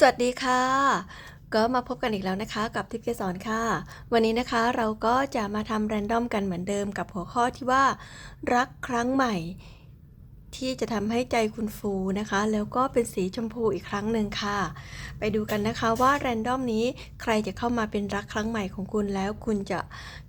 สวัสดีค่ะ ก็มาพบกันอีกแล้วนะคะ กับทิพย์เกสรค่ะ วันนี้นะคะเราก็จะมาทำแรนดอมกันเหมือนเดิมกับหัวข้อที่ว่า รักครั้งใหม่ ที่จะทำให้ใจคุณฟูนะคะ แล้วก็เป็นสีชมพูอีกครั้งหนึ่งค่ะ ไปดูกันนะคะว่าแรนดอมนี้ใครจะเข้ามาเป็นรักครั้งใหม่ของคุณแล้วคุณจะ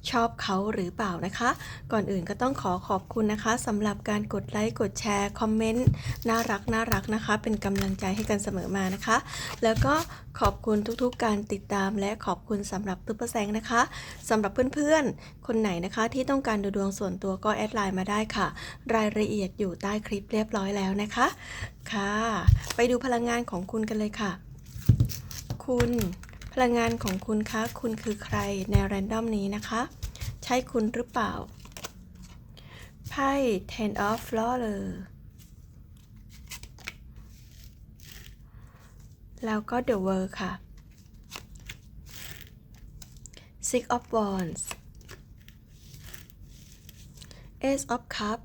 ชอบเขาหรือเปล่านะคะ ก่อนอื่นก็ต้องขอขอบคุณนะคะสำหรับการกดไลค์กดแชร์คอมเมนต์น่ารักน่ารักนะคะ เป็นกำลังใจให้กันเสมอมานะคะ แล้วก็ขอบคุณทุกๆ การติดตามและขอบคุณสำหรับตุ๊ปเปอร์แซงนะคะสำหรับเพื่อนๆ คนไหนนะคะที่ต้องการดูดวงส่วนตัวก็แอดไลน์มาได้ค่ะ รายละเอียดอยู่ใต้คลิปเรียบร้อยแล้วนะคะ ค่ะ ไปดูพลังงานของคุณกันเลยค่ะ คุณพลังงานของคุณคะ คุณคือใครในแรนดอมนี้นะคะ ใช่คุณหรือเปล่า ไพ่ ten of flower แล้วก็ the world ค่ะ six of wands ace of cup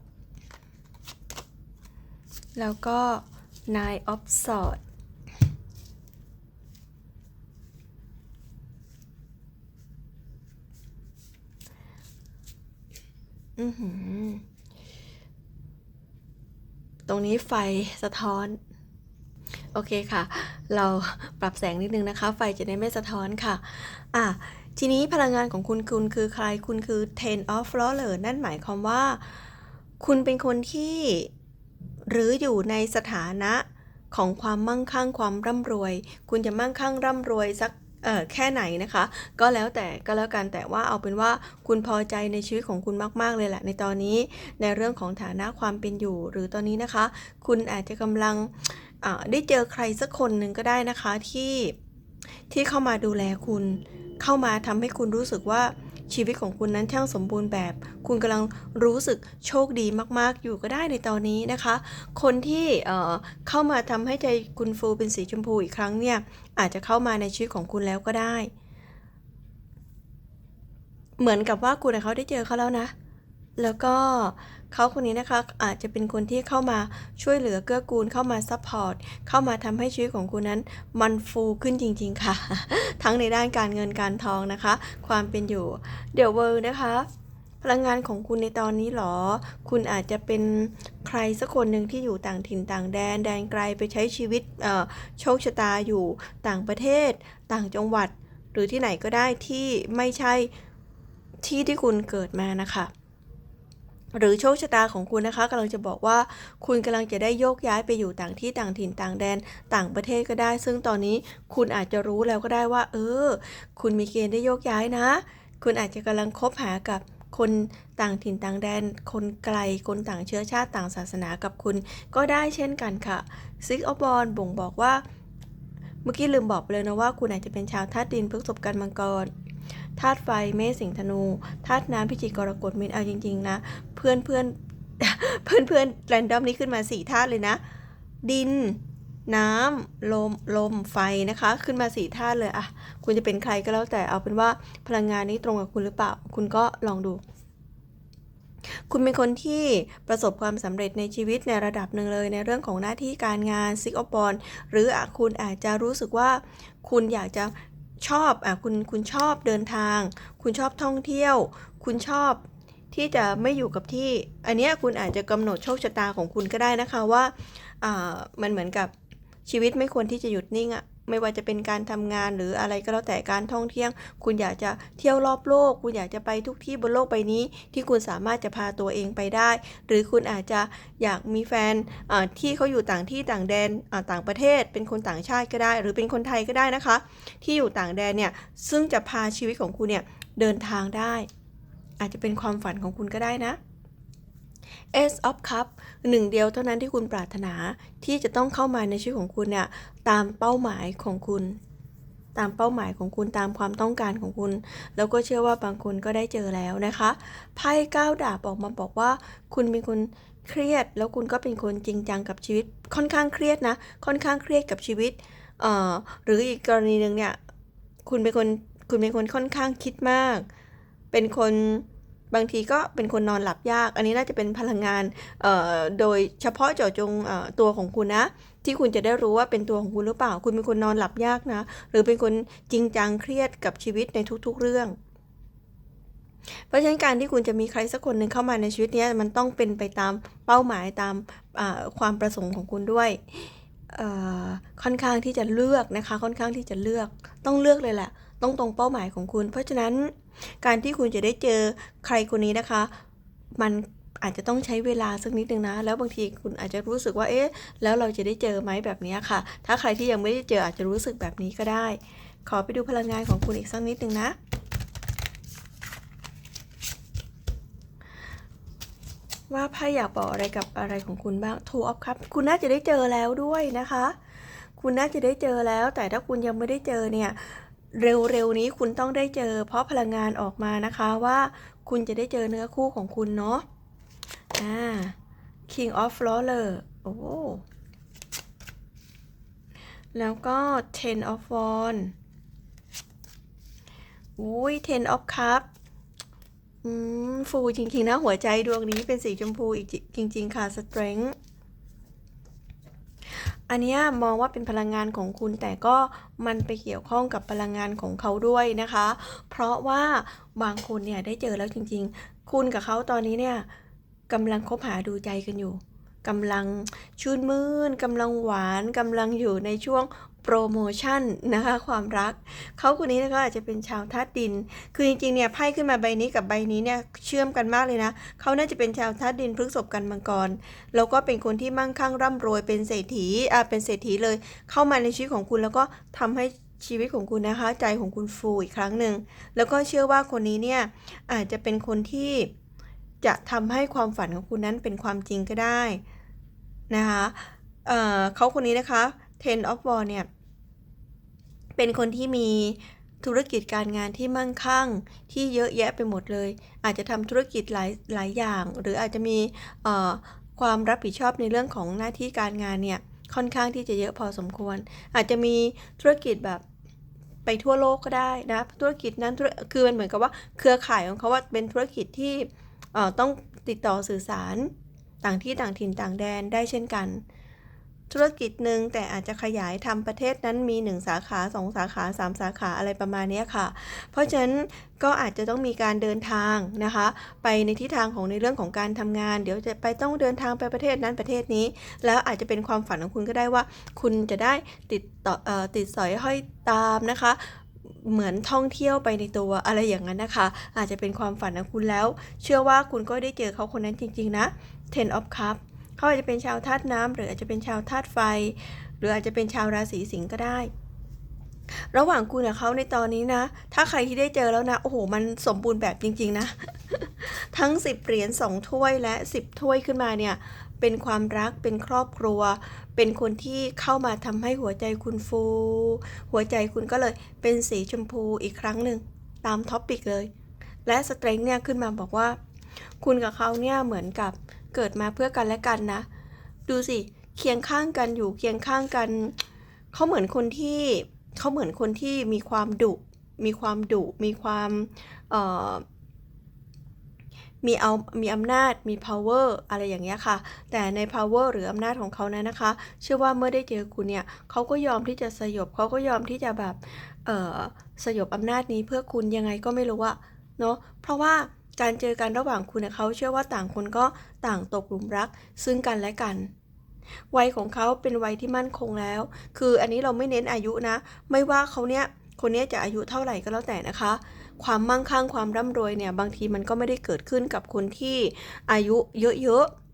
แล้วก็ nine of swords อือหือตรงนี้ไฟสะท้อน โอเคค่ะ เราปรับแสงนิดนึงนะคะ ไฟจะได้ไม่สะท้อนค่ะ อะ ทีนี้พลังงานของคุณคุณคือใครคุณคือ ten of flower นั่นหมายความว่า คุณเป็นคนที่ หรืออยู่ในสถานะของความมั่งคั่งความร่ำรวย คุณจะมั่งคั่งร่ำรวยสักแค่ไหนนะคะ ก็แล้วแต่ก็แล้วกันแต่ว่าเอาเป็นว่าคุณพอใจในชีวิตของคุณมาก ๆ เลยแหละ ในตอนนี้ในเรื่องของฐานะความเป็นอยู่ หรือตอนนี้นะคะ คุณอาจจะกำลังได้เจอใครสักคนหนึ่งก็ได้นะคะที่ที่เข้ามาดูแลคุณ เข้ามาทำให้คุณรู้สึกว่า ชีวิตของคุณนั้นช่างสมบูรณ์แบบ คุณกำลังรู้สึกโชคดีมากๆ อยู่ก็ได้ในตอนนี้นะคะ คนที่เอ่อเข้ามาทำให้ใจคุณฟูเป็นสีชมพูอีกครั้งเนี่ยอาจจะเข้ามาในชีวิตของคุณแล้วก็ได้ เหมือนกับว่าคุณกับเขาได้เจอเขาแล้วนะ แล้วก็เขาคนนี้นะคะอาจจะเป็นคนที่เข้ามาช่วยเหลือเกื้อกูลเข้ามาซัพพอร์ตเข้ามาทำให้ชีวิตของคุณนั้น มันฟูขึ้นจริง ๆ ค่ะ ทั้งในด้านการเงินการทองนะคะ ความเป็นอยู่ เดี๋ยวเวอร์นะคะพลังงานของคุณในตอนนี้หรอ คุณอาจจะเป็นใครสักคนหนึ่งที่อยู่ต่างถิ่นต่างแดน แดนไกลไปใช้ชีวิตโชคชะตาอยู่ต่างประเทศ ต่างจังหวัด หรือที่ไหนก็ได้ที่ไม่ใช่ที่ที่คุณเกิดมานะคะ หรือโชคชะตาของคุณนะคะกำลังจะบอกว่า คุณกำลังจะได้โยกย้ายไปอยู่ต่างที่ต่างถิ่นต่างแดนต่างประเทศก็ได้ ซึ่งตอนนี้คุณอาจจะรู้แล้วก็ได้ว่า เออ คุณมีเกณฑ์ได้โยกย้ายนะ คุณอาจจะกำลังคบหากับคนต่างถิ่นต่างแดน คนไกล คนต่างเชื้อชาติต่างศาสนากับคุณ ก็ได้เช่นกันค่ะซิกอ f บอลบ่งบอกว่า เมื่อกี้ลืมบอกไปเลยนะว่า คุณอาจจะเป็นชาวธาตุดินพฤษภกันมังกร ธาตุไฟเมษสิงธนูธาตุน้ำพิจิกกรกฎมีนเอาจริง ๆ นะ เพื่อนเพื่อนเพื่อนเพื่อนแรนดอมนี้ขึ้นมาสี่ธาตุเลยนะ ดิน น้ำลมลมไฟนะคะ ขึ้นมาสี่ธาตุเลยอะคุณจะเป็นใครก็แล้วแต่เอาเป็นว่าพลังงานนี้ตรงกับคุณหรือเปล่า คุณก็ลองดูคุณเป็นคนที่ประสบความสำเร็จในชีวิตในระดับหนึ่งเลยในเรื่องของหน้าที่การงานซิกอปอนหรืออะคุณอาจจะรู้สึกว่าคุณอยากจะ ชอบอะคุณคุณชอบเดินทาง คุณชอบท่องเที่ยว คุณชอบที่จะไม่อยู่กับที่ อันเนี้ยคุณอาจจะกำหนดโชคชะตาของคุณก็ได้นะคะว่าอ่ามันเหมือนกับชีวิตไม่ควรที่จะหยุดนิ่งอะ่ะ ไม่ว่าจะเป็นการทำงานหรืออะไรก็แล้วแต่การท่องเที่ยว คุณอยากจะเที่ยวรอบโลก คุณอยากจะไปทุกที่บนโลกใบนี้ ที่คุณสามารถจะพาตัวเองไปได้ หรือคุณอาจจะอยากมีแฟนที่เขาอยู่ต่างที่ต่างแดนต่างประเทศ เป็นคนต่างชาติก็ได้ หรือเป็นคนไทยก็ได้นะคะ ที่อยู่ต่างแดนเนี่ยซึ่งจะพาชีวิตของคุณเนี่ยเดินทางได้ อาจจะเป็นความฝันของคุณก็ได้นะ Ace of Cup หนึ่งเดียวเท่านั้นที่คุณปรารถนาที่จะต้องเข้ามาในชีวิตของคุณเนี่ยตามเป้าหมายของคุณ ตามเป้าหมายของคุณตามความต้องการของคุณ แล้วก็เชื่อว่าบางคนก็ได้เจอแล้วนะคะไพ่ก้าวดาบออกมาบอกว่า คุณเป็นคนเครียด แล้วคุณก็เป็นคนจริงจังกับชีวิต ค่อนข้างเครียดนะ ค่อนข้างเครียดกับชีวิตเอ่อหรืออีกกรณีหนึ่งเนี่ยคุณเป็นคนคุณเป็นคนค่อนข้างคิดมาก เป็นคน บางทีก็เป็นคนนอนหลับยาก อันนี้น่าจะเป็นพลังงานเอ่อโดยเฉพาะเจาะจงตัวของคุณนะ ที่คุณจะได้รู้ว่าเป็นตัวของคุณหรือเปล่า คุณเป็นคนนอนหลับยากนะ หรือเป็นคนจริงจังเครียดกับชีวิตในทุกๆเรื่องเพราะฉะนั้นการที่คุณจะมีใครสักคนหนึ่งเข้ามาในชีวิตนี้มันต้องเป็นไปตามเป้าหมายตามความประสงค์ของคุณด้วยเอ่อค่อนข้างที่จะเลือกนะคะ ค่อนข้างที่จะเลือกต้องเลือกเลยแหละ ต้องตรงเป้าหมายของคุณ เพราะฉะนั้นการที่คุณจะได้เจอใครคนนี้นะคะ มันอาจจะต้องใช้เวลาสักนิดนึงนะ แล้วบางทีคุณอาจจะรู้สึกว่า เอ๊ะ แล้วเราจะได้เจอไหมแบบนี้ค่ะ ถ้าใครที่ยังไม่ได้เจออาจจะรู้สึกแบบนี้ก็ได้ ขอไปดูพลังงานของคุณอีกสักนิดนึงนะว่าไพ่อยากบอกอะไรกับอะไรของคุณบ้างทูออฟครับ คุณน่าจะได้เจอแล้วด้วยนะคะ คุณน่าจะได้เจอแล้ว แต่ถ้าคุณยังไม่ได้เจอเนี่ย เร็วๆนี้คุณต้องได้เจอ เพราะพลังงานออกมานะคะว่าคุณจะได้เจอเนื้อคู่ของคุณเนาะอ่า King of Flower โอ้แล้วก็ Ten of Wands อุ้ย Ten of Cup อืม ฟูจริงๆนะ หัวใจดวงนี้เป็นสีชมพูอีกจริง ๆ ค่ะ Strength อันนี้มองว่าเป็นพลังงานของคุณแต่ก็มันไปเกี่ยวข้องกับพลังงานของเขาด้วยนะคะ เพราะว่าบางคนเนี่ยได้เจอแล้วจริง ๆ คุณกับเขาตอนนี้เนี่ยกำลังคบหาดูใจกันอยู่กำลังชื่นมื่นกำลังหวานกำลังอยู่ในช่วง โปรโมชั่นนะคะความรัก เขาคนนี้นะคะอาจจะเป็นชาวธาตุดิน คือจริงๆเนี่ยไพ่ขึ้นมาใบนี้กับใบนี้เนี่ยเชื่อมกันมากเลยนะ เขาน่าจะเป็นชาวธาตุดินพฤกษภกันมังกร แล้วก็เป็นคนที่มั่งคั่งร่ำรวยเป็นเศรษฐีอ่าเป็นเศรษฐีเลย เข้ามาในชีวิตของคุณแล้วก็ทำให้ชีวิตของคุณนะคะ ใจของคุณฟูอีกครั้งหนึ่งแล้วก็เชื่อว่าคนนี้เนี่ยอาจจะเป็นคนที่จะทำให้ความฝันของคุณนั้นเป็นความจริงก็ได้นะคะเเขาคนนี้นะคะ Ten of w a n d เนี่ยเป็นคนที่มีธุรกิจการงานที่มั่งคั่งที่เยอะแยะไปหมดเลย อาจจะทำธุรกิจหลายหลายอย่าง หรืออาจจะมีความรับผิดชอบในเรื่องของหน้าที่การงานเนี่ยค่อนข้างที่จะเยอะพอสมควร อาจจะมีธุรกิจแบบไปทั่วโลกก็ได้นะธุรกิจนั้นคือมันเหมือนกับว่าเครือข่ายของเขาว่าเป็นธุรกิจที่ต้องติดต่อสื่อสารต่างที่ต่างถิ่นต่างแดนได้เช่นกัน ธุรกิจหนึ่งแต่อาจจะขยายทำประเทศนั้นมี 1 สาขา 2 สาขา 3 สาขาอะไรประมาณนี้ค่ะ เพราะฉะนั้นก็อาจจะต้องมีการเดินทางนะคะ ไปในทิศทางของในเรื่องของการทำงาน เดี๋ยวจะไปต้องเดินทางไปประเทศนั้นประเทศนี้ แล้วอาจจะเป็นความฝันของคุณก็ได้ว่า คุณจะได้ติดต่อเอ่อติดสอยห้อยตามนะคะเหมือนท่องเที่ยวไปในตัวอะไรอย่างนั้นนะคะ อาจจะเป็นความฝันของคุณแล้ว เชื่อว่าคุณก็ได้เจอเขาคนนั้นจริง ๆ นะ Ten of Cup เขาอาจจะเป็นชาวธาตุน้ำหรืออาจจะเป็นชาวธาตุไฟ หรืออาจจะเป็นชาวราศีสิงห์ก็ได้ ระหว่างคุณกับเขาในตอนนี้นะ ถ้าใครที่ได้เจอแล้วนะ โอ้โห มันสมบูรณ์แบบจริง ๆ นะ ทั้ง 10 เหรียญ2ถ้วยและ 10 ถ้วยขึ้นมาเนี่ย เป็นความรัก เป็นครอบครัว เป็นคนที่เข้ามาทำให้หัวใจคุณฟู หัวใจคุณก็เลยเป็นสีชมพูอีกครั้งหนึ่งตามท็อปปิกเลย และสเตรงเนี่ยขึ้นมาบอกว่า คุณกับเขาเนี่ยเหมือนกับ เกิดมาเพื่อกันและกันนะ ดูสิเคียงข้างกันอยู่เคียงข้างกันเขาเหมือนคนที่เขาเหมือนคนที่มีความดุมีความดุมีความมีเอา มีอำนาจ มี power อะไรอย่างเงี้ยค่ะ แต่ใน power หรืออำนาจของเขานั้นนะคะ เชื่อว่าเมื่อได้เจอคุณเนี่ย เขาก็ยอมที่จะสยบ เขาก็ยอมที่จะแบบ เออสยบอำนาจนี้เพื่อคุณยังไงก็ไม่รู้อะเนาะ เพราะว่า การเจอกันระหว่างคุณกับเขาเชื่อว่าต่างคนก็ต่างตกหลุมรัก ซึ่งกันและกัน วัยของเขาเป็นวัยที่มั่นคงแล้ว คืออันนี้เราไม่เน้นอายุนะ ไม่ว่าเขาเนี้ยคนเนี้ยจะอายุเท่าไหร่ก็แล้วแต่นะคะ ความมั่งคั่งความร่ำรวยเนี่ย บางทีมันก็ไม่ได้เกิดขึ้นกับคนที่อายุเยอะๆ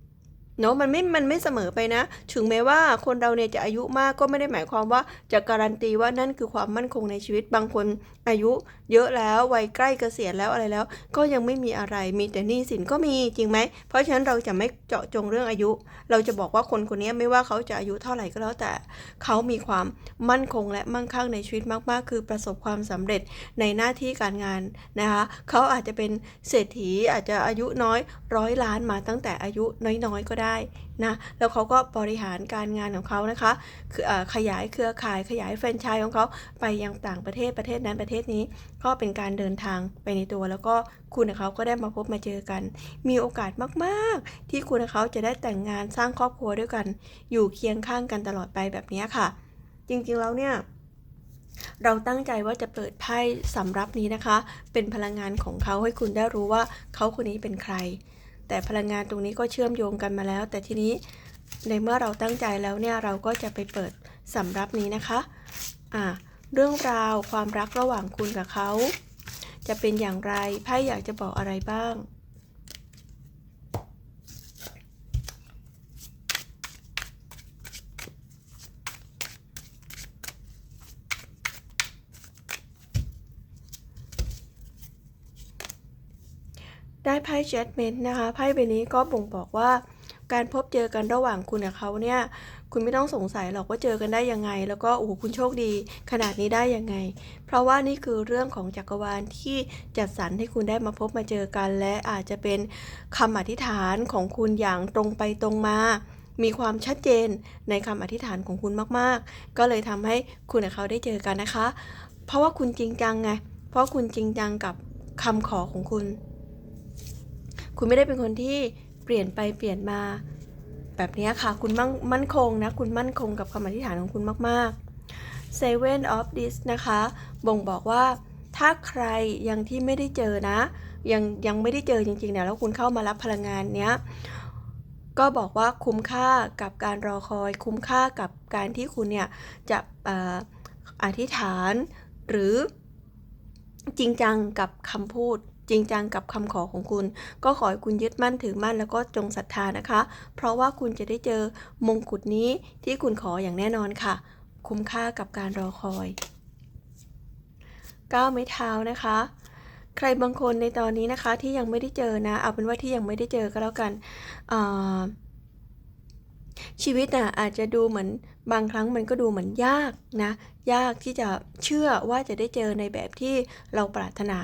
เนาะมันไม่ มันไม่เสมอไปนะ ถึงแม้ว่าคนเราเนี่ยจะอายุมากก็ไม่ได้หมายความว่าจะการันตีว่านั่นคือความมั่นคงในชีวิต บางคนอายุ เยอะแล้ววัยใกล้เกษียณแล้วอะไรแล้ว ก็ยังไม่มีอะไรมีแต่หนี้สินก็มีจริงไหม เพราะฉะนั้นเราจะไม่เจาะจงเรื่องอายุ เราจะบอกว่าคนคนนี้ไม่ว่าเขาจะอายุเท่าไหร่ก็แล้วแต่ เขามีความมั่นคงและมั่งคั่งในชีวิตมากๆ คือประสบความสำเร็จในหน้าที่การงานนะคะเขาอาจจะเป็นเศรษฐีอาจจะอายุน้อยร้อยล้านมาตั้งแต่อายุน้อยๆก็ได้ นะแล้วเขาก็บริหารการงานของเขานะคะคือขยายเครือข่ายขยายแฟรนไชส์ของเขาไปยังต่างประเทศประเทศนั้นประเทศนี้ ก็เป็นการเดินทางไปในตัว แล้วก็คุณกับเขาก็ได้มาพบมาเจอกัน มีโอกาสมากๆ ที่คุณกับเขาจะได้แต่งงานสร้างครอบครัวด้วยกัน อยู่เคียงข้างกันตลอดไปแบบนี้ค่ะ จริงๆแล้วเนี่ยเราตั้งใจว่าจะเปิดไพ่สำรับนี้นะคะ เป็นพลังงานของเขาให้คุณได้รู้ว่าเขาคนนี้เป็นใคร แต่พลังงานตรงนี้ก็เชื่อมโยงกันมาแล้ว แต่ทีนี้ในเมื่อเราตั้งใจแล้วเนี่ยเราก็จะไปเปิดสำรับนี้นะคะอ่าเรื่องราวความรักระหว่างคุณกับเขา จะเป็นอย่างไรไพ่อยากจะบอกอะไรบ้าง ได้ไพ่ Judgment นะคะไพ่ใบนี้ก็บ่งบอกว่าการพบเจอกันระหว่างคุณกับเขาเนี่ย คุณไม่ต้องสงสัยหรอกว่าเจอกันได้ยังไง แล้วก็โอ้โหคุณโชคดีขนาดนี้ได้ยังไง เพราะว่านี่คือเรื่องของจักรวาลที่จัดสรรให้คุณได้มาพบมาเจอกัน และอาจจะเป็นคำอธิษฐานของคุณอย่างตรงไปตรงมามีความชัดเจนในคำอธิษฐานของคุณมากๆ ก็เลยทำให้คุณกับเขาได้เจอกันนะคะ เพราะว่าคุณจริงจังไง เพราะคุณจริงจังกับคำขอของคุณ คุณไม่ได้เป็นคนที่เปลี่ยนไปเปลี่ยนมาแบบนี้ค่ะ คุณมั่งมั่นคงนะ คุณมั่นคงกับคำอธิษฐานของคุณมากๆ Seven of this นะคะ บ่งบอกว่าถ้าใครยังที่ไม่ได้เจอนะ ยังยังไม่ได้เจอจริงๆเนี่ยแล้วคุณเข้ามารับพลังงานเนี้ยก็บอกว่าคุ้มค่ากับการรอคอย คุ้มค่ากับการที่คุณเนี่ยจะออธิษฐานหรือจริงจังกับคำพูด จริงจังกับคำขอของคุณ ก็ขอให้คุณยึดมั่นถือมั่นแล้วก็จงศรัทธานะคะ เพราะว่าคุณจะได้เจอมงกุฎนี้ที่คุณขออย่างแน่นอนค่ะ คุ้มค่ากับการรอคอยก้าวไม้เท้านะคะ ใครบางคนในตอนนี้นะคะที่ยังไม่ได้เจอนะ เอาเป็นว่าที่ยังไม่ได้เจอก็แล้วกันชีวิตน่ะอาจจะดูเหมือนบางครั้งมันก็ดูเหมือนยากนะ ยากที่จะเชื่อว่าจะได้เจอในแบบที่เราปรารถนา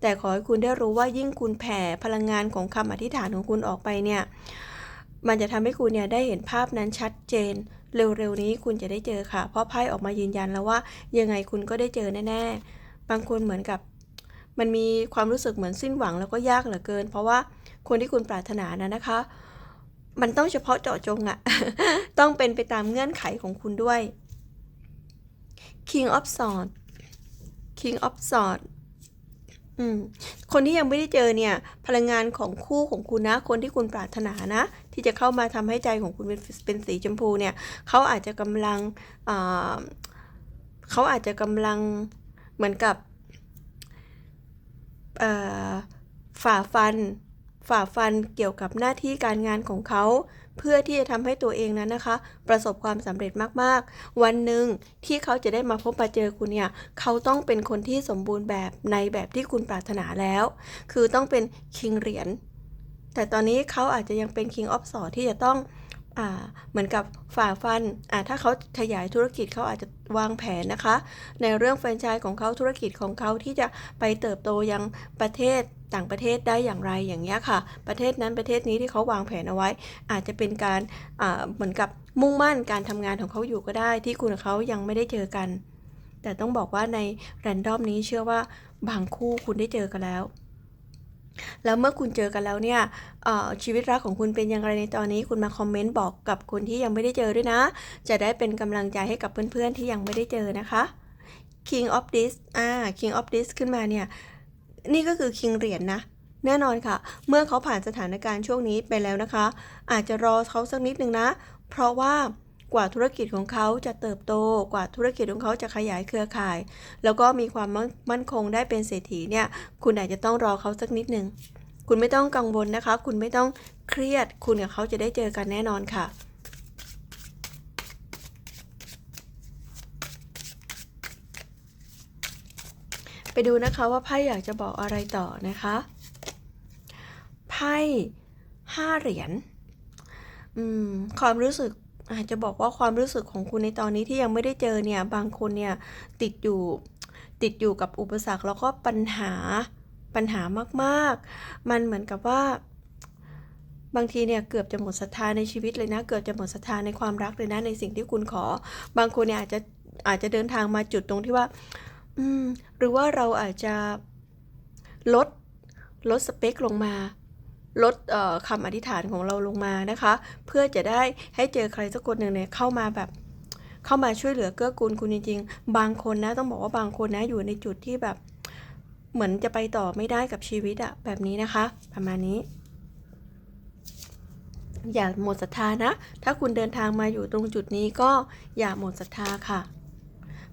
แต่ขอให้คุณได้รู้ว่ายิ่งคุณแผ่พลังงานของคำอธิษฐานของคุณออกไปเนี่ยมันจะทำให้คุณเนี่ยได้เห็นภาพนั้นชัดเจน เร็วๆนี้คุณจะได้เจอค่ะ เพราะไพ่ออกมายืนยันแล้วว่า ยังไงคุณก็ได้เจอแน่ๆ บางคนเหมือนกับมันมีความรู้สึกเหมือนสิ้นหวังแล้วก็ยากเหลือเกิน เพราะว่าคนที่คุณปรารถนานะนะคะ มันต้องเฉพาะเจาะจงอะต้องเป็นไปตามเงื่อนไขของคุณด้วย King of Swords King of Swords อืมคนที่ยังไม่ได้เจอเนี่ย พลังงานของคู่ของคุณนะ คนที่คุณปรารถนานะ ที่จะเข้ามาทำให้ใจของคุณเป็นเป็นสีชมพูเนี่ยเขาอาจจะกำลังอ่าเขาอาจจะกำลังเหมือนกับเอ่อฝ่าฟัน ฝ่าฟันเกี่ยวกับหน้าที่การงานของเขา เพื่อที่จะทำให้ตัวเองนั้นนะคะ ประสบความสำเร็จมากๆ วันหนึ่งที่เขาจะได้มาพบมาเจอคุณเนี่ยเขาต้องเป็นคนที่สมบูรณ์แบบในแบบที่คุณปรารถนาแล้ว คือต้องเป็นคิงเหรียญแต่ตอนนี้เขาอาจจะยังเป็นคิงออฟสอที่จะต้อง เหมือนกับฝ่าฟันอ่าถ้าเขาขยายธุรกิจเขาอาจจะวางแผนนะคะ ในเรื่องแฟรนไชส์ของเขาธุรกิจของเขาที่จะไปเติบโตยังประเทศต่างประเทศได้อย่างไรอย่างเงี้ยค่ะ ประเทศนั้นประเทศนี้ที่เขาวางแผนเอาไว้ อาจจะเป็นการอ่าเหมือนกับมุ่งมั่นการทำงานของเขาอยู่ก็ได้ ที่คุณกับเขายังไม่ได้เจอกัน แต่ต้องบอกว่าในแรนดอมนี้เชื่อว่าบางคู่คุณได้เจอกันแล้ว แล้วเมื่อคุณเจอกันแล้วเนี่ยชีวิตรักของคุณเป็นอย่างไรในตอนนี้ คุณมาคอมเมนต์บอกกับคนที่ยังไม่ได้เจอด้วยนะ จะได้เป็นกำลังใจให้กับเพื่อนๆที่ยังไม่ได้เจอนะคะ King of this อ่า King of this ขึ้นมาเนี่ย นี่ก็คือ King เหรียญนะแน่นอนค่ะ เมื่อเขาผ่านสถานการณ์ช่วงนี้ไปแล้วนะคะ อาจจะรอเขาสักนิดนึงนะ เพราะว่า กว่าธุรกิจของเขาจะเติบโต กว่าธุรกิจของเขาจะขยายเครือข่าย แล้วก็มีความมั่นคงได้เป็นเศรษฐีเนี่ย คุณอาจจะต้องรอเขาสักนิดหนึ่ง คุณไม่ต้องกังวลนะคะ คุณไม่ต้องเครียด คุณกับเขาจะได้เจอกันแน่นอนค่ะไปดูนะคะว่าไพ่อยากจะบอกอะไรต่อนะคะ ไพ่ห้าเหรียญอืมความรู้สึก อาจจะบอกว่าความรู้สึกของคุณในตอนนี้ที่ยังไม่ได้เจอเนี่ย บางคนเนี่ยติดอยู่ติดอยู่กับอุปสรรคแล้วก็ปัญหาปัญหามากๆ มันเหมือนกับว่า บางทีเนี่ยเกือบจะหมดศรัทธาในชีวิตเลยนะ เกือบจะหมดศรัทธาในความรักเลยนะในสิ่งที่คุณขอ บางคนเนี่ยอาจจะอาจจะเดินทางมาจุดตรงที่ว่า อืม หรือว่าเราอาจจะลดลดสเปคลงมา ลดคำอธิษฐานของเราลงมานะคะ เพื่อจะได้ให้เจอใครสักคนหนึ่งเนี่ยเข้ามาแบบเข้ามาช่วยเหลือเกื้อกูลคุณจริง ๆ บางคนนะต้องบอกว่าบางคนนะอยู่ในจุดที่แบบเหมือนจะไปต่อไม่ได้กับชีวิตอะแบบนี้นะคะ ประมาณนี้ อย่าหมดศรัทธานะ ถ้าคุณเดินทางมาอยู่ตรงจุดนี้ก็อย่าหมดศรัทธาค่ะ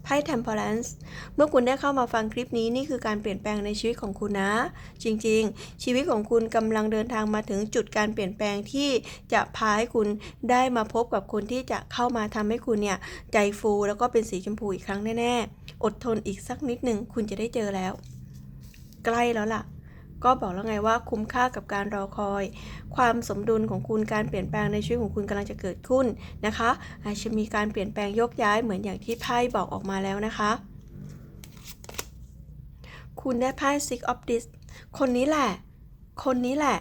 ไพ่ Temperance เมื่อคุณได้เข้ามาฟังคลิปนี้นี่คือการเปลี่ยนแปลงในชีวิตของคุณนะ จริงๆ ชีวิตของคุณกำลังเดินทางมาถึงจุดการเปลี่ยนแปลงที่จะพาให้คุณได้มาพบกับคนที่จะเข้ามาทำให้คุณเนี่ยใจฟูแล้วก็เป็นสีชมพูอีกครั้งแน่ๆ อดทนอีกสักนิดหนึ่งคุณจะได้เจอแล้ว ใกล้แล้วล่ะ ก็บอกแล้วไงว่าคุ้มค่ากับการรอคอย ความสมดุลของคุณการเปลี่ยนแปลงในชีวิตของคุณกำลังจะเกิดขึ้นนะคะ อาจจะมีการเปลี่ยนแปลงยกย้ายเหมือนอย่างที่ไพ่บอกออกมาแล้วนะคะ คุณได้ไพ่ Six of Dis คนนี้แหละ คนนี้แหละ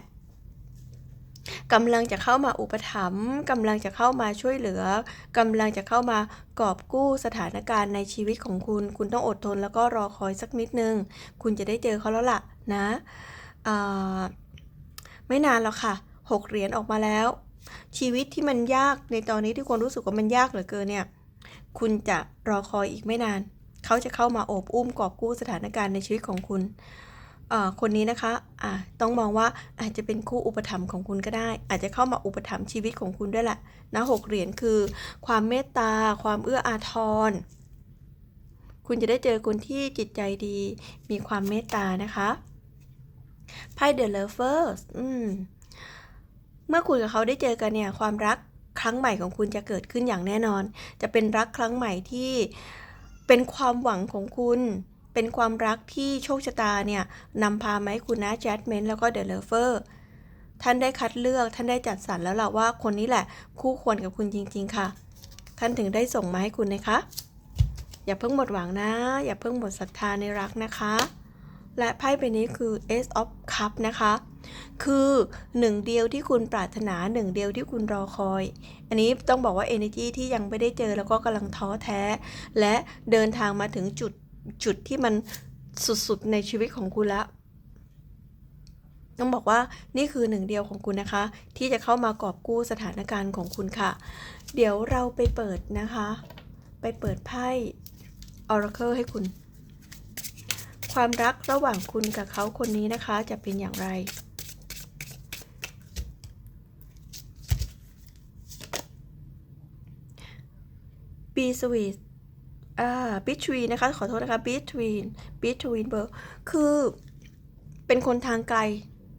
กำลังจะเข้ามาอุปถัมภ์กำลังจะเข้ามาช่วยเหลือกำลังจะเข้ามากอบกู้สถานการณ์ในชีวิตของคุณ คุณต้องอดทนแล้วก็รอคอยสักนิดนึง คุณจะได้เจอเขาแล้วล่ะนะไม่นานแล้วค่ะหกเหรียญออกมาแล้ว ชีวิตที่มันยากในตอนนี้ที่คนรู้สึกว่ามันยากเหลือเกินเนี่ย คุณจะรอคอยอีกไม่นาน เขาจะเข้ามาโอบอุ้มกอบกู้สถานการณ์ในชีวิตของคุณ คนนี้นะคะะต้องมองว่าอาจจะเป็นคู่อุปถัมภ์ของคุณก็ได้ อาจจะเข้ามาอุปถัมภ์ชีวิตของคุณด้วยแหละนะหกเหรียญคือ ความเมตตา ความเอื้ออาทร คุณจะได้เจอคนที่จิตใจดี มีความเมตตานะคะไพ่ The Lovers อืมเมื่อคุณกับเขาได้เจอกันเนี่ย ความรักครั้งใหม่ของคุณจะเกิดขึ้นอย่างแน่นอน จะเป็นรักครั้งใหม่ที่เป็นความหวังของคุณ เป็นความรักที่โชคชะตาเนี่ยนำพามาให้คุณนะ Judgment แล้วก็ The Lover ท่านได้คัดเลือกท่านได้จัดสรรแล้วล่ะว่าคนนี้แหละคู่ควรกับคุณจริง ๆ ค่ะ ท่านถึงได้ส่งมาให้คุณนะคะ อย่าเพิ่งหมดหวังนะ อย่าเพิ่งหมดศรัทธาในรักนะคะ และไพ่ใบนี้คือ Ace of Cup นะคะ คือหนึ่งเดียวที่คุณปรารถนาหนึ่งเดียวที่คุณรอคอย อันนี้ต้องบอกว่า energy ที่ยังไม่ได้เจอแล้วก็กำลังท้อแท้ และเดินทางมาถึงจุด จุดที่มันสุดๆในชีวิตของคุณแล้วต้องบอกว่านี่คือหนึ่งเดียวของคุณนะคะ ที่จะเข้ามากอบกู้สถานการณ์ของคุณค่ะ เดี๋ยวเราไปเปิดนะคะ ไปเปิดไพ่ Oracle ให้คุณ ความรักระหว่างคุณกับเขาคนนี้นะคะ จะเป็นอย่างไร be sweet อ่า between นะคะ ขอโทษนะคะ between between เบอร์คือเป็นคนทางไกล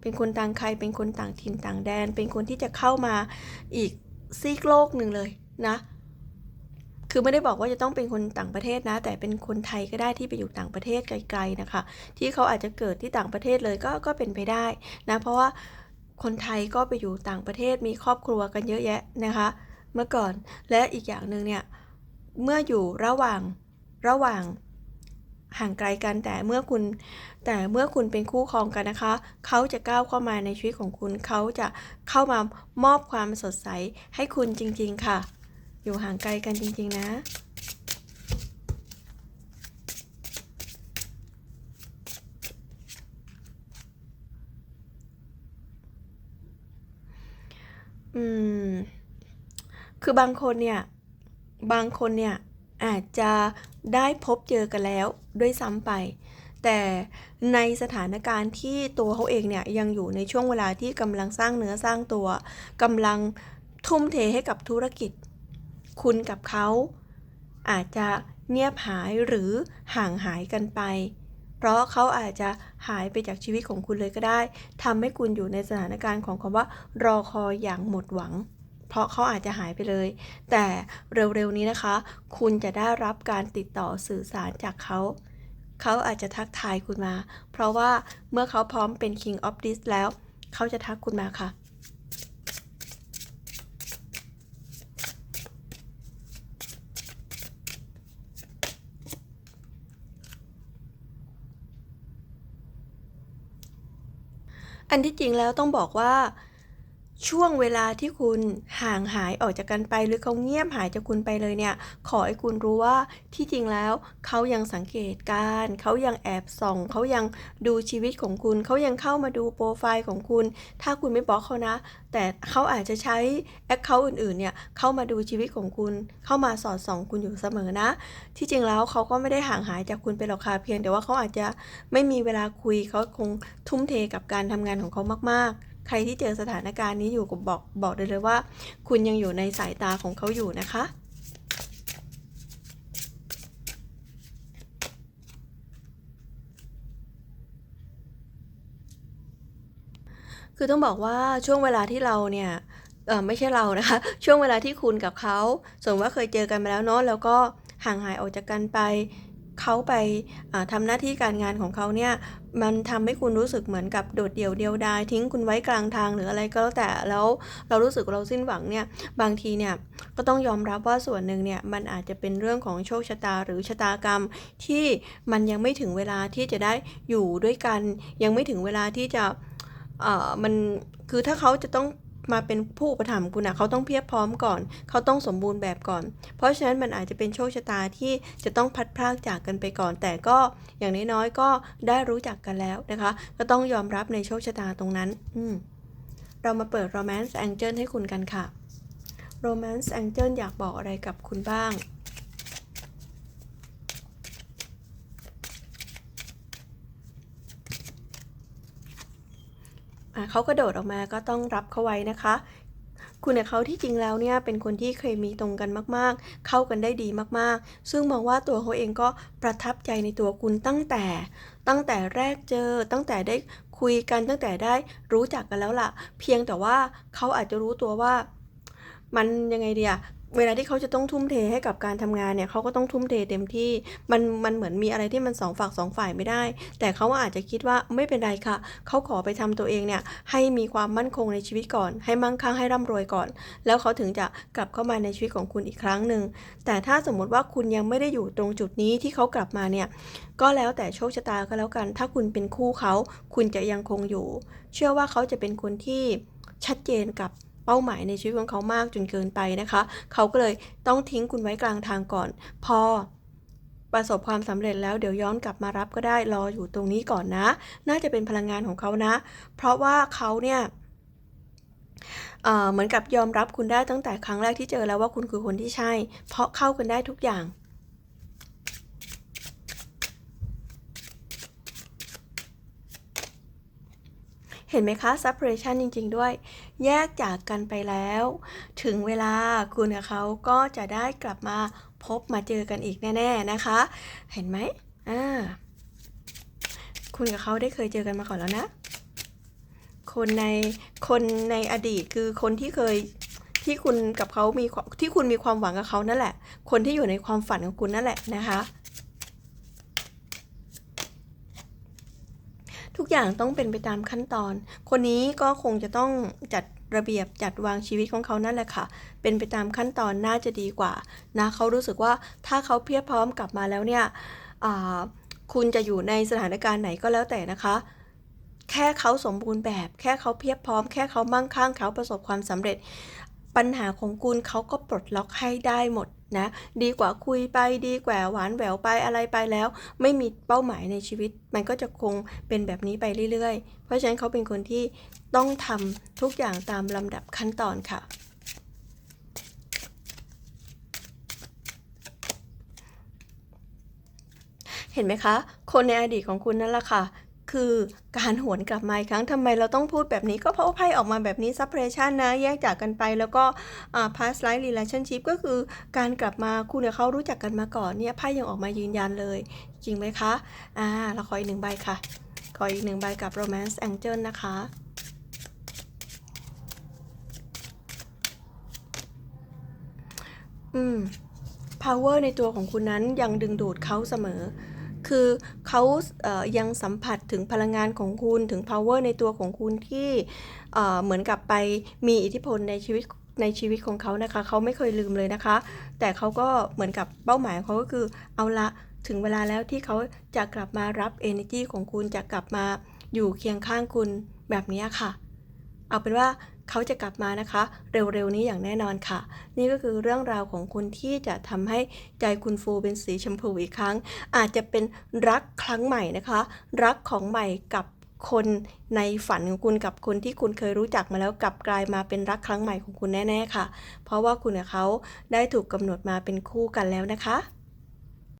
เป็นคนทางใคร เป็นคนต่างถิ่นต่างแดน เป็นคนที่จะเข้ามาอีกซีกโลกหนึ่งเลยนะ คือไม่ได้บอกว่าจะต้องเป็นคนต่างประเทศนะ แต่เป็นคนไทยก็ได้ที่ไปอยู่ต่างประเทศไกลๆนะคะ ที่เขาอาจจะเกิดที่ต่างประเทศเลยก็ก็เป็นไปได้นะ เพราะว่าคนไทยก็ไปอยู่ต่างประเทศมีครอบครัวกันเยอะแยะนะคะ เมื่อก่อน และอีกอย่างหนึ่งเนี่ย เมื่ออยู่ระหว่างระหว่างห่างไกลกันแต่เมื่อคุณแต่เมื่อคุณเป็นคู่ครองกันนะคะ เขาจะก้าวเข้ามาในชีวิตของคุณ เขาจะเข้ามามอบความสดใสให้คุณจริง ๆ ค่ะ อยู่ห่างไกลกันจริง ๆ นะ อืม คือบางคนเนี่ย บางคนเนี่ยอาจจะได้พบเจอกันแล้วด้วยซ้ำไป แต่ในสถานการณ์ที่ตัวเขาเองเนี่ยยังอยู่ในช่วงเวลาที่กำลังสร้างเนื้อสร้างตัวกำลังทุ่มเทให้กับธุรกิจ คุณกับเขาอาจจะเงียบหายหรือห่างหายกันไป เพราะเขาอาจจะหายไปจากชีวิตของคุณเลยก็ได้ทำให้คุณอยู่ในสถานการณ์ของคำว่ารอคอยอย่างหมดหวัง ราะเขาอาจจะหายไปเลย แต่เร็วๆนี้นะคะ คุณจะได้รับการติดต่อสื่อสารจากเขา เขาอาจจะทักทายคุณมา เพราะว่าเมื่อเขาพร้อมเป็น King of Dis แล้ว เขาจะทักคุณมาค่ะอันที่จริงแล้วต้องบอกว่า ช่วงเวลาที่คุณห่างหายออกจากกันไป หรือเขาเงียบหายจากคุณไปเลยเนี่ย ขอให้คุณรู้ว่าที่จริงแล้ว เขายังสังเกตการเขายังแอบส่องเขายังดูชีวิตของคุณ เขายังเข้ามาดูโปรไฟล์ของคุณ ถ้าคุณไม่บล็อกเขานะ แต่เขาอาจจะใช้แอคเคาท์อื่นๆเนี่ยเข้ามาดูชีวิตของคุณ เข้ามาสอดส่องคุณอยู่เสมอนะ ที่จริงแล้วเขาก็ไม่ได้ห่างหายจากคุณไปหรอกค่ะเพียงแต่ว่าเขาอาจจะไม่มีเวลาคุยเขาคงทุ่มเทกับการทำงานของเขามากๆ ใครที่เจอสถานการณ์นี้อยู่ก็บอกบอกได้เลยว่า คุณยังอยู่ในสายตาของเขาอยู่นะคะคือต้องบอกว่าช่วงเวลาที่เราเนี่ยเออไม่ใช่เรานะคะ ช่วงเวลาที่คุณกับเขาสมมติว่าเคยเจอกันมาแล้วเนาะแล้วก็ห่างหายออกจากกันไป เขาไปอ่าทำหน้าที่การงานของเขาเนี่ยมันทำให้คุณรู้สึกเหมือนกับโดดเดี่ยวเดียวดายทิ้งคุณไว้กลางทางหรืออะไรก็แล้วแต่แล้วเรารู้สึกเราสิ้นหวังเนี่ยบางทีเนี่ยก็ต้องยอมรับว่าส่วนหนึ่งเนี่ยมันอาจจะเป็นเรื่องของโชคชะตาหรือชะตากรรมที่มันยังไม่ถึงเวลาที่จะได้อยู่ด้วยกัน ยังไม่ถึงเวลาที่จะมันคือถ้าเขาจะต้อง มาเป็นผู้อุปถัมภ์คุณนะเขาต้องเพียบพร้อมก่อน เขาต้องสมบูรณ์แบบก่อน เพราะฉะนั้นมันอาจจะเป็นโชคชะตาที่จะต้องพัดพรากจากกันไปก่อน แต่ก็อย่างน้อยๆก็ได้รู้จักกันแล้วนะคะ ก็ต้องยอมรับในโชคชะตาตรงนั้น อืมเรามาเปิด Romance Angel ให้คุณกันค่ะ Romance Angel อยากบอกอะไรกับคุณบ้าง เขากระโดดออกมาก็ต้องรับเขาไว้นะคะ คุณกับเขาที่จริงแล้วเนี่ยเป็นคนที่เคยมีตรงกันมากๆ เข้ากันได้ดีมากๆ ซึ่งมองว่าตัวเขาเองก็ประทับใจในตัวคุณตั้งแต่ตั้งแต่แรกเจอตั้งแต่ได้คุยกันตั้งแต่ได้รู้จักกันแล้วล่ะ เพียงแต่ว่าเขาอาจจะรู้ตัวว่ามันยังไงเดีย เวลาที่เขาจะต้องทุ่มเทให้กับการทำงานเนี่ยเขาก็ต้องทุ่มเทเต็มที่มันมันเหมือนมีอะไรที่มันสองฝักสองฝ่ายไม่ได้ แต่เขาอาจจะคิดว่าไม่เป็นไรค่ะเขาขอไปทำตัวเองเนี่ยให้มีความมั่นคงในชีวิตก่อน ให้มั่งคั่งให้ร่ำรวยก่อน แล้วเขาถึงจะกลับเข้ามาในชีวิตของคุณอีกครั้งหนึ่งแต่ถ้าสมมติว่าคุณยังไม่ได้อยู่ตรงจุดนี้ที่เขากลับมาเนี่ยก็แล้วแต่โชคชะตาก็แล้วกัน ถ้าคุณเป็นคู่เขาคุณจะยังคงอยู่ เชื่อว่าเขาจะเป็นคนที่ชัดเจนกับ เป้าหมายในชีวิตของเขามากจนเกินไปนะคะ เขาก็เลยต้องทิ้งคุณไว้กลางทางก่อน พอประสบความสำเร็จแล้วเดี๋ยวย้อนกลับมารับก็ได้รออยู่ตรงนี้ก่อนนะ น่าจะเป็นพลังงานของเขานะ เพราะว่าเขาเนี่ยเอ่อเหมือนกับยอมรับคุณได้ตั้งแต่ครั้งแรกที่เจอแล้วว่าคุณคือคนที่ใช่ เพราะเข้ากันได้ทุกอย่างเห็นไหมคะ separation จริง ๆ ด้วย แยกจากกันไปแล้ว ถึงเวลาคุณกับเขาก็จะได้กลับมาพบมาเจอกันอีกแน่ ๆนะคะ เห็นไหมอ่าคุณกับเขาได้เคยเจอกันมาก่อนแล้วนะ คนในคนในอดีตคือคนที่เคยที่คุณกับเขามีที่คุณมีความหวังกับเขานั่นแหละ คนที่อยู่ในความฝันของคุณนั่นแหละนะคะ ทุกอย่างต้องเป็นไปตามขั้นตอน คนนี้ก็คงจะต้องจัดระเบียบจัดวางชีวิตของเขานั่นแหละค่ะ เป็นไปตามขั้นตอนน่าจะดีกว่านะเขารู้สึกว่าถ้าเขาเพียบพร้อมกลับมาแล้วเนี่ยคุณจะอยู่ในสถานการณ์ไหนก็แล้วแต่นะคะ แค่เขาสมบูรณ์แบบ แค่เขาเพียบพร้อม แค่เขามั่งคั่งเขาประสบความสำเร็จ ปัญหาของคุณเขาก็ปลดล็อกให้ได้หมดนะดีกว่าคุยไปดีกว่าหวานแหววไปอะไรไปแล้ว ไม่มีเป้าหมายในชีวิต มันก็จะคงเป็นแบบนี้ไปเรื่อยๆ เพราะฉะนั้นเขาเป็นคนที่ต้องทำทุกอย่างตามลำดับขั้นตอนค่ะ เห็นไหมคะ คนในอดีตของคุณนั่นแหละค่ะ คือการหวนกลับมาอีกครั้งทำไมเราต้องพูดแบบนี้ ก็เพราะว่าไพ่ออกมาแบบนี้ separation นะ แยกจากกันไปแล้วก็อ่า past life relationship ก็คือการกลับมาคุณกับเขารู้จักกันมาก่อนเนี่ยไพ่ยังออกมายืนยันเลย จริงไหมคะ อ่าเราขออีกหนึ่งใบค่ะ ขออีกหนึ่งใบกับ romance angel นะคะอืม power ในตัวของคุณนั้นยังดึงดูดเขาเสมอ คือเขาเยังสัมผัสถึงพลังงานของคุณถึง power ในตัวของคุณที่เอ่อเหมือนกับไปมีอิทธิพลในชีวิตในชีวิตของเขานะคะ เขาไม่เคยลืมเลยนะคะ แต่เขาก็เหมือนกับเป้าหมายของเขาก็คือเอาละถึงเวลาแล้วที่เขาจะกลับมารับ energy ของคุณจะกลับมาอยู่เคียงข้างคุณแบบนี้ค่ะ เอาเป็นว่า เขาจะกลับมานะคะ เร็วๆนี้อย่างแน่นอนค่ะ นี่ก็คือเรื่องราวของคุณที่จะทำให้ใจคุณฟูเป็นสีชมพูอีกครั้ง อาจจะเป็นรักครั้งใหม่นะคะ รักของใหม่กับคนในฝันของคุณกับคนที่คุณเคยรู้จักมาแล้วกลับกลายมาเป็นรักครั้งใหม่ของคุณแน่ ๆ ค่ะ เพราะว่าคุณกับเขาได้ถูกกำหนดมาเป็นคู่กันแล้วนะคะ